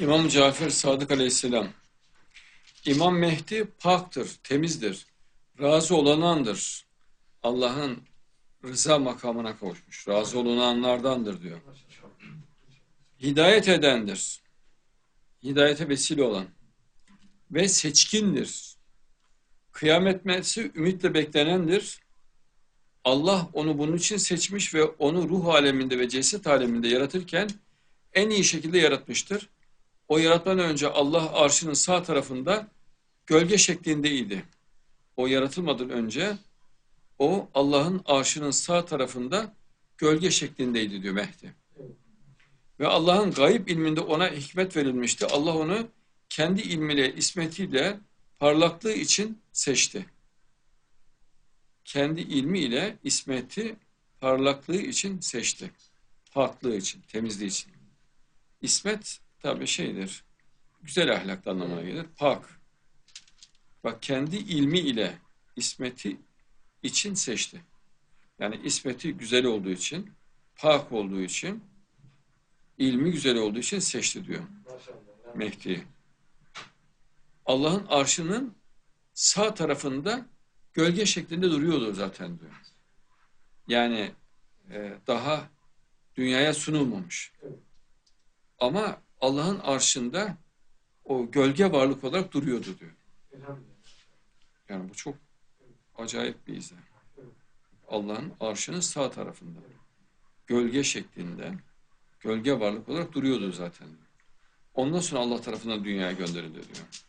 İmam Cafer Sadık Aleyhisselam İmam Mehdi paktır, temizdir, razı olanandır. Allah'ın rıza makamına kavuşmuş. Razı olunanlardandır diyor. Hidayet edendir. Hidayete vesile olan. Ve seçkindir. Kıyamet metsi ümitle beklenendir. Allah onu bunun için seçmiş ve onu ruh aleminde ve ceset aleminde yaratırken en iyi şekilde yaratmıştır. O yaratmadan önce Allah arşının sağ tarafında gölge şeklindeydi. O yaratılmadan önce o Allah'ın arşının sağ tarafında gölge şeklindeydi diyor Mehdi. Ve Allah'ın gayb ilminde ona hikmet verilmişti. Allah onu kendi ilmiyle, ismetiyle, parlaklığı için seçti. Kendi ilmiyle, ismeti, parlaklığı için seçti. Paklığı için, temizliği için. İsmet tabi şeydir, güzel ahlak anlamına gelir. Pak. Bak kendi ilmi ile ismeti için seçti. Yani ismeti güzel olduğu için, pak olduğu için, ilmi güzel olduğu için seçti diyor Mehdi'yi. Allah'ın arşının sağ tarafında gölge şeklinde duruyordu zaten diyor. Yani e, daha dünyaya sunulmamış. Ama Allah'ın arşında o gölge varlık olarak duruyordu diyor. Yani bu çok acayip bir izah. Allah'ın arşının sağ tarafında. Gölge şeklinde, gölge varlık olarak duruyordu zaten. Ondan sonra Allah tarafından dünyaya gönderildi diyor.